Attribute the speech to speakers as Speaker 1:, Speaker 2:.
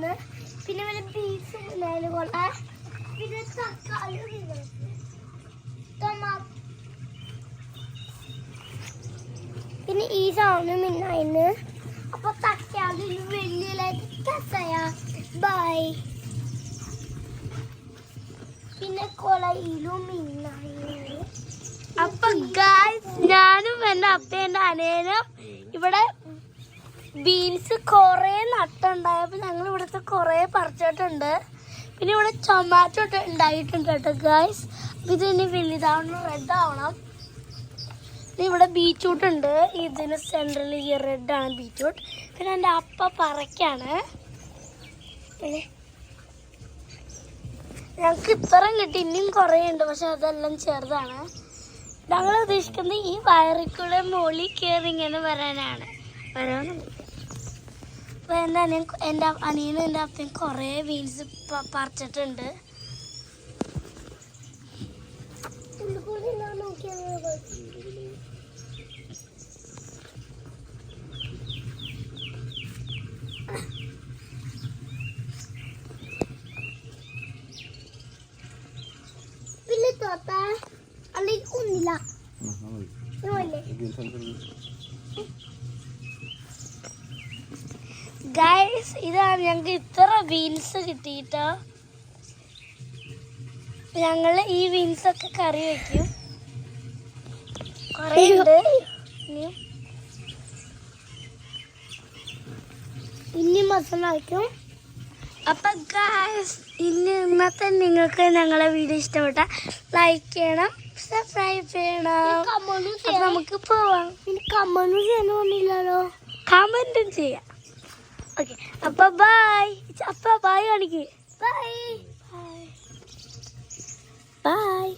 Speaker 1: ഒന്ന് പിന്നെ വല്ല ബീൻസ് ഉണ്ടായാലും കൊള്ളാം. പിന്നെ തക്കാളി പിന്നെ ഈ സാധനം ഇന്നായിരുന്നു അപ്പോൾ തക്കാളി വലിയ കസയ ബൈ പിന്നെ കൊളയിലും ഇന്നായിരുന്നു
Speaker 2: അപ്പൊ ഗായ്സ് ഞാനും എന്റെ അപ്പയും എന്റെ അനേനും ഇവിടെ ബീൻസ് കൊറേ നട്ടുണ്ടായപ്പോൾ കൊറേ പറിച്ചിട്ടുണ്ട്. പിന്നെ ഇവിടെ ടൊമാറ്റോ ഉണ്ടായിട്ടുണ്ട് കേട്ടോ ഗായ്സ് അപ്പൊ ഇനി വലുതാവണം റെഡ് ആവണം പിന്നെ ഇവിടെ ബീറ്റ്റൂട്ട് ഉണ്ട്. ഇതിന് സെൻട്രൽ ഈ റെഡ് ആണ് ബീറ്റ്റൂട്ട് പിന്നെ എന്റെ അപ്പ പറക്കാണ്. പിന്നെ ഞങ്ങൾക്ക് ഇത്രയും കിട്ടി ഇനിയും കുറേ ഉണ്ട് പക്ഷെ അതെല്ലാം ചെറുതാണ്. ഞങ്ങൾ ഉദ്ദേശിക്കുന്നത് ഈ വയറിൽ കൂടെ മുകളിൽ കയറി ഇങ്ങനെ വരാനാണ്. വരാനുണ്ട്. അപ്പൊ എന്റെ അനിയൻ എന്റെ അനിയനും എന്റെ അപ്പയും കുറേ ബീൻസ് പറിച്ചിട്ടുണ്ട്.
Speaker 1: പിന്നെ തോത്ത അല്ലെങ്കിൽ ഇതുമല്ലേ
Speaker 2: ഗൈസ് ഇതാണ് ഞങ്ങൾക്ക് ഇത്ര ബീൻസ് കിട്ടിയിട്ടോ. ഞങ്ങൾ ഈ ബീൻസ് ഒക്കെ കറി വെക്കും. കുറേ ഉണ്ട്.
Speaker 1: ഇനി മസാല വയ്ക്കും
Speaker 2: അപ്പൊ ഗായ്സ് ഇനി ഇന്നത്തെ നിങ്ങൾക്ക് ഞങ്ങളെ വീഡിയോ ഇഷ്ടപ്പെട്ട ലൈക്ക് ചെയ്യണം സബ്സ്ക്രൈബ് ചെയ്യണം. നമുക്ക് പോവാം.
Speaker 1: പിന്നെ ചെയ്യാൻ ചെയ്യണമെന്നില്ലല്ലോ
Speaker 2: കമന്റും ചെയ്യാം. ഓക്കെ അപ്പൊ ബൈ അപ്പ ബൈ കാണിക്ക്.
Speaker 1: Bye
Speaker 2: bye